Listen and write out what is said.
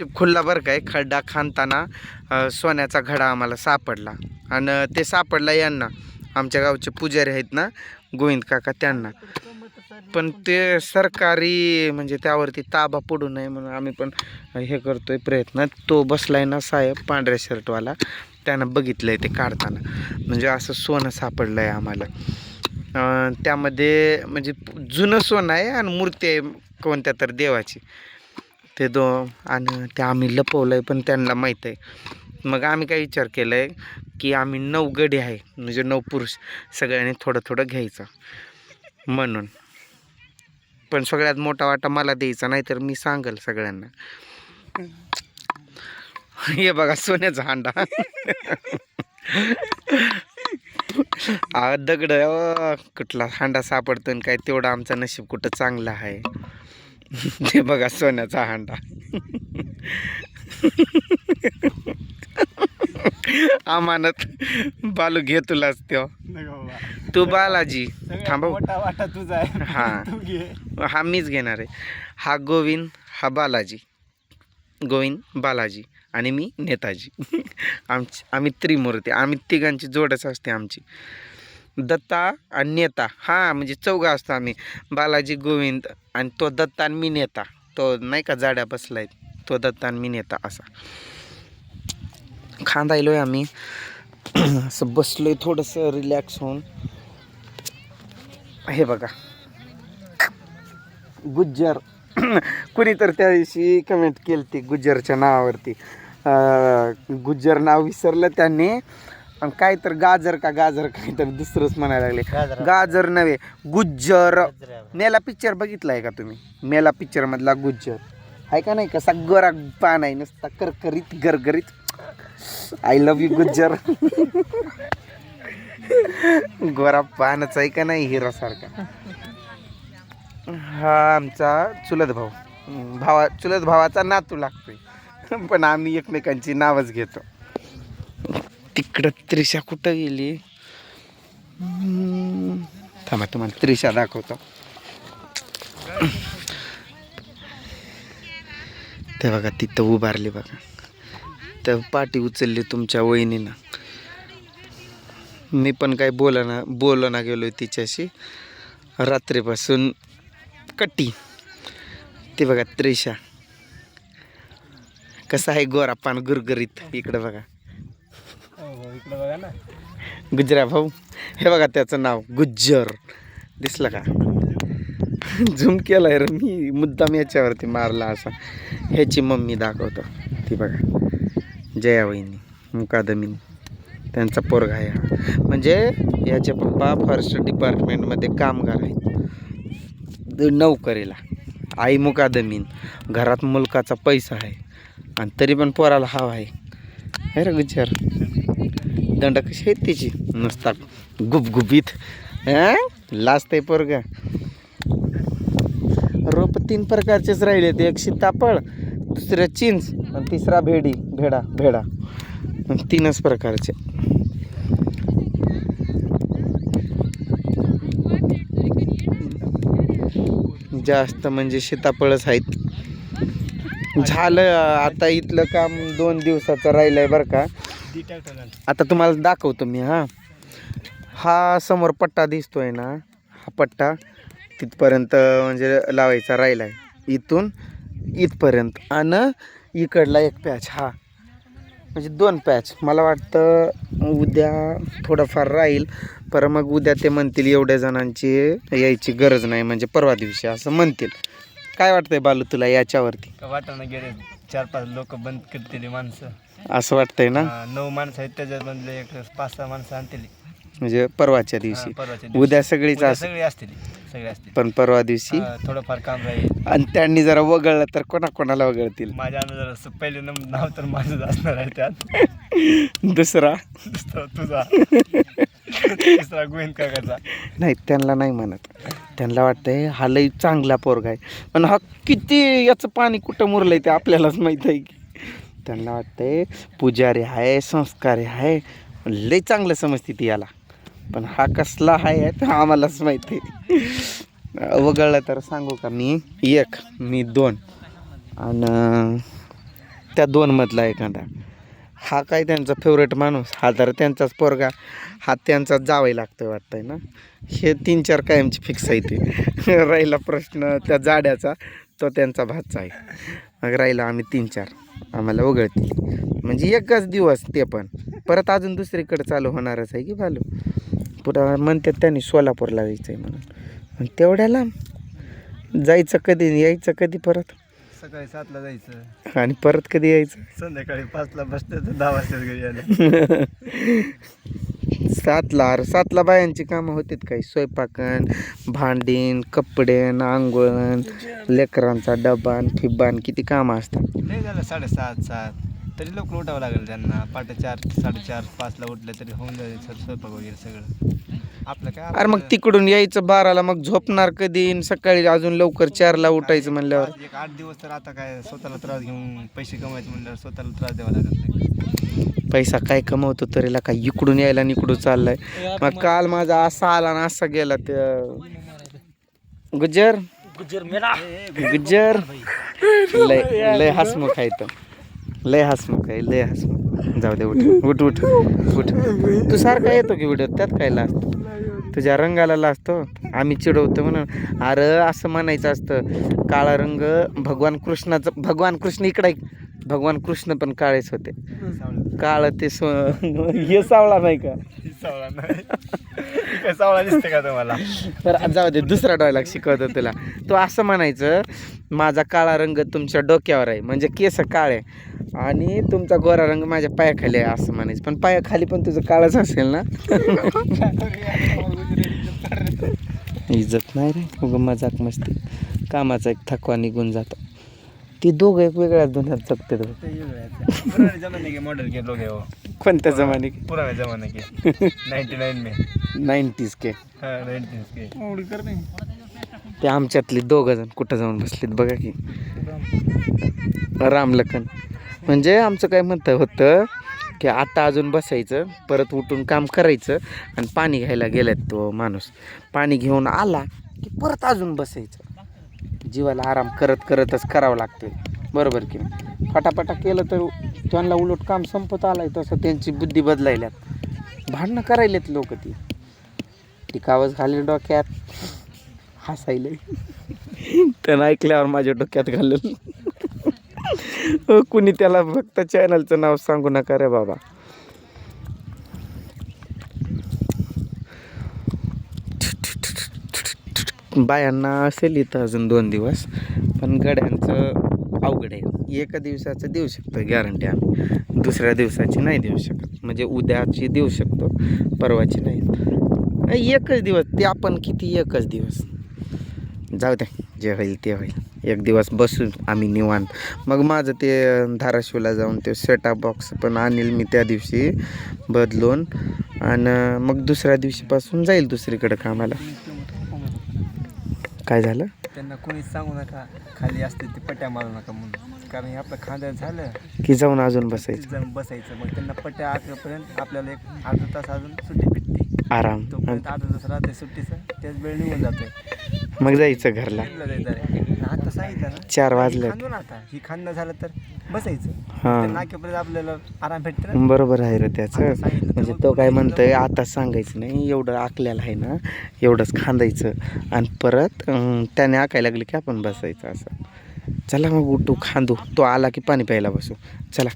खुल्ला बरं काय खड्डा खांदताना सोन्याचा घडा आम्हाला सापडला. आणि ते सापडला यांना. आमच्या गावचे पुजारी आहेत ना गोविंद काका त्यांना. पण ते सरकारी म्हणजे त्यावरती ताबा पडू नये म्हणून आम्ही पण हे करतोय प्रयत्न. तो बसलाय ना साहेब पांढऱ्या शर्टवाला. त्यानं बघितलंय ते काढताना. म्हणजे असं सोनं सापडलं आहे आम्हाला त्यामध्ये म्हणजे जुनं सोनं आहे आणि मूर्ती आहे कोणत्या तर देवाची. ते दो आणि ते आम्ही लपवलं आहे पण त्यांना माहीत आहे मग आम्ही काय विचार केला आहे की आम्ही नऊ गडी आहे म्हणजे नऊ पुरुष सगळ्यांनी थोडं थोडं घ्यायचं. म्हणून. पण सगळ्यात मोठा वाटा मला द्यायचा नाही तर मी सांगेल सगळ्यांना. हे बघा सोन्याचा हांडा. आ, दगड अ, कुठला हांडा सापडतो आणि काय तेवढं आमचं नशीब कुठं चांगलं आहे. ते बघा सोन्याचा हांडा. अमानत बालू घे तुलाच त्यो. तू बालाजी थांबव. वाटा तुझा आहे. हा. हा मीच घेणार आहे. हा गोविंद हा बालाजी. गोविंद बालाजी आणि मी नेताजी. आमची आम्ही त्रिमूर्ती आम्ही तिघांची जोडच असते आमची. दत्ता आणि नेता. हां म्हणजे चौघा असतो आम्ही. बालाजी गोविंद आणि तो दत्ता आणि मी नेता. तो नाही का जाड्या बसलाय. तो दत्ता आणि मी नेता असा. खांदायलोय आम्ही. असं बसलोय थोडंसं रिलॅक्स होऊन. हे बघा. गुज्जर. कुणी तर त्या दिवशी कमेंट केली ती गुज्जरच्या नावावरती. गुज्जर नाव विसरलं त्यांनी. आणि काय तर गाजर का गाजर काय तर दुसरंच म्हणायला लागले. गाजर. नव्हे गुज्जर. मेला पिक्चर बघितलाय का तुम्ही? मेला पिक्चर मधला गुज्जर. आहे का नाही कसा गोरा पान आहे नुसता करकरीत गरगरीत. I love you Gujjar. गोरा पानच आहे का नाही हिरो सारखा हा आमचा चुलत भाऊ. भावा चुलत भावाचा नातू लागतोय. पण आम्ही एकमेकांची नावच घेतो. तिकडं त्रिशा कुठं गेली? थांबा तुम्हाला त्रिशा दाखवतो. ते बघा तिथं उभारली बघा. तर पाठी उचलली तुमच्या वहिनीनं. मी पण काय बोलाना बोलना गेलो तिच्याशी. रात्रीपासून कट्टी. ते बघा त्रिशा. कसा आहे गोरा पान गुरगुरीत इकडं बघा. बघा ना गुजरा भाऊ. हे बघा त्याचं नाव गुज्जर. दिसलं का? झूम केलाय रे मी. मुद्दाम याच्यावरती मारला असा. ह्याची मम्मी दाखवतो. ती बघा. जया वहिनी मुकादमीन. त्यांचा पोरगा आहे म्हणजे याचे पप्पा फॉरेस्ट डिपार्टमेंटमध्ये कामगार आहेत. नोकरीला. आई मुकादमीन. घरात मुलकाचा पैसा आहे. आणि तरी पण पोराला हवा आहे. हे रे गुज्जर. दंड कशी आहेत तिची? नुसता गुबगुबीत लाजते लाजतंय पोरगा. रोप तीन प्रकारचेच राहिले ते एक सीताफळ दुसरं चिंच आणि तिसरा भेडी भेडा भेडा. आणि तीनच प्रकारचे. जास्त म्हणजे सीताफळच आहेत. झालं आता इथलं काम दोन दिवसाचं राहिलंय बरं का. आता तुम्हाला दाखवतो मी हा. हा समोर पट्टा दिसतोय ना हा पट्टा तिथपर्यंत म्हणजे लावायचा राहिला आहे इथून इथपर्यंत. आणि इकडला एक पॅच हा. म्हणजे दोन पॅच मला वाटतं उद्या थोडंफार राहील पर मग उद्या ते म्हणतील एवढ्या जणांची यायची गरज नाही म्हणजे परवा दिवशी असं म्हणतील. काय वाटतंय बालू तुला याच्यावरती? वाटाणा गेले चार पाच लोक बंद करतील माणसं. असं वाटतंय ना? हा, नऊ माणसं आहेत त्याच्यामधले एक पाच सहा माणसं आणतील. म्हणजे परवाच्या दिवशी. परवाच्या दिवशी. उद्या सगळीच उद्या असं. सगळे असतील सगळे असतील. पण परवा दिवशी? हा, थोडंफार काम राहील. आणि त्यांनी जरा वगळलं तर कोणा कोणाला वगळतील? माझ्या अंदाजाला पहिले नम- नाव तर माझंच असणार आहे त्यात. दुसरा? दुसरा तुझा. तिसरा गोविंद काकाचा. नाही त्यांना नाही म्हणत. त्यांना वाटतंय हा लई चांगला पोरगा आहे. पण हा किती याचं पाणी कुठं मुरलं आहे ते आपल्यालाच माहीत आहे की. त्यांना वाटतंय पुजारी आहे संस्कारी आहे लई चांगलं समजते ती याला. पण हा कसला आहे तर आम्हालाच माहीत आहे. वगळलं तर सांगू का मी? एक मी दोन. आणि त्या दोनमधला एखादा. हा काय त्यांचा फेवरेट माणूस? हा तर त्यांचाच पोरगा. हा त्यांचाच जावाई लागतोय वाटतंय ना? हे तीन चार कायमची फिक्स आहे ते. राहिला प्रश्न त्या जाड्याचा तो त्यांचा भातचा आहे. मग राहिला आम्ही तीन चार. आम्हाला वगळतील म्हणजे एकच दिवस ते पण. परत अजून दुसरीकडे चालू होणारच आहे की भालू? पुढं म्हणतात त्यांनी सोलापूरला जायचं आहे म्हणून तेवढ्या लांब. जायचं कधी यायचं कधी परत? सकाळी सातला जायचं. आणि परत कधी यायचं? संध्याकाळी पाचला बसतं तर दहा वाजता घरी आलं सातला अरे सातला बायांची कामं होतीत काही स्वयंपाकन भांडीन कपडेन आंघोळण लेकरांचा डबान फिब्बान किती कामं असतात? नाही झालं साडेसात सात. तरी लवकर उठावं लागेल त्यांना. पाटे चार साडेचार पाचला उठले तरी होऊन जाईल सर स्वयंपाक वगैरे सगळं. आपलं काय अरे मग तिकडून यायचं बाराला मग झोपणार कधी? आणि सकाळी अजून लवकर चारला उठायचं म्हणल्यावर. एक आठ दिवस तर आता काय स्वतःला त्रास घेऊन पैसे कमवायचे म्हणल्यावर स्वतःला त्रास द्यावा लागत नाही. पैसा काय कमवतो तरीला काय? इकडून यायला आणि इकडून चाललाय. मग काल माझा असा आला ना असा गेला त्या गुज्जर? गुज्जर? लय लय हसमुख आहे तो. लय हसमुख आहे लय हसमुख. जाऊ दे उठ उठ उठ उठ. तू सारखा येतो की व्हिडिओ त्यात काय लाजतो तुझ्या रंगाला लाजतो आम्ही चिडवतो म्हणून. अरे असं म्हणायचं असतं. काळा रंग भगवान कृष्णाचं भगवान कृष्ण इकडे. भगवान कृष्ण पण काळेच होते. काळ ते स्व हे सावळा नाही का? सावळा नाही. सावळा दिसते का तुम्हाला? तर जाऊ दे दुसरा डायलॉग शिकवतो तुला. तू असं म्हणायचं माझा काळा रंग तुमच्या डोक्यावर आहे म्हणजे केस काळे आणि तुमचा गोरा रंग माझ्या पायाखाली आहे असं म्हणायचं. पण पायाखाली पण तुझं काळच असेल ना? इज्जत नाही रे उगं मजाक मस्ती. कामाचा एक थकवा निघून जातो. ती दोघं एक वेगळ्याच दुनियात जगते पुराने जमाने के मॉडल के लोग है. वो कोणत्या जमाने पुराने जमाने के. 99 में. नाईन्टीज के. हाँ 90 के. ते आमच्यातली दोघं जण कुठं जाऊन बसलीत बघा की. रामलखन म्हणजे आमचं काय म्हणतं होतं की आता अजून बसायचं परत उठून काम करायचं आणि पाणी घ्यायला गेलात तो माणूस. पाणी घेऊन आला की परत अजून बसायचं. जीवाला आराम करत करतच करावं लागते बरोबर की नाही? फटाफटा केलं तर त्यांना उलट काम संपत आलं आहे तसं त्यांची बुद्धी बदलायल्यात. भांडणं करायलेत लोक ती. टिकावच घाले डोक्यात. हसायले त्यानं ऐकल्यावर माझ्या डोक्यात घालून. हो, कुणी त्याला फक्त चॅनलचं नाव सांगू नका रे बाबा. बायांना असेल इथं अजून दोन दिवस पण गड्यांचं अवघड आहे. एका दिवसाचं देऊ शकतो गॅरंटी आम्ही. दुसऱ्या दिवसाची नाही देऊ शकत. म्हणजे उद्याची देऊ शकतो परवाची नाही. एकच दिवस ते आपण किती एकच दिवस. जाऊ द्या जे होईल ते होईल. एक दिवस बसून आम्ही निवांत. मग माझं ते धाराशिवला जाऊन ते सेटअप बॉक्स पण आणील मी त्या दिवशी बदलून. आणि मग दुसऱ्या दिवशीपासून जाईल दुसरीकडे कामाला. काय झालं? त्यांना कोणीच सांगू नका खाली असते ते पट्ट्या मारू नका म्हणून. कारण हे आपलं खांद्यात झालं. की जाऊन अजून बसायचं. जाऊन बसायचं. मग त्यांना पट्ट्या आखल्यापर्यंत आपल्याला एक अर्धा तास अजून सुट्टी भेटते. आराम. तोपर्यंत अर्धा तास राहते सुट्टीचं त्याच वेळ निघून जातोय. मग जायचं घरला. आता सांगितलं ना चार वाजले खांदून आता ही खांदं झालं तर बसायचं. हां. त्या नाक्यापर्यंत आपल्याला आराम भेटते ना. बरोबर आहे रे त्याचं. आता सांगितलं म्हणजे तो काय पुढे म्हणतोय आता सांगायचं नाही एवढं आकल्याला आहे ना एवढंच खांदायचं. आणि परत अं, त्याने आकायला लागले की आपण बसायचं असं. चला मग उठू खांदू. तो आला की पाणी प्यायला बसू. चला.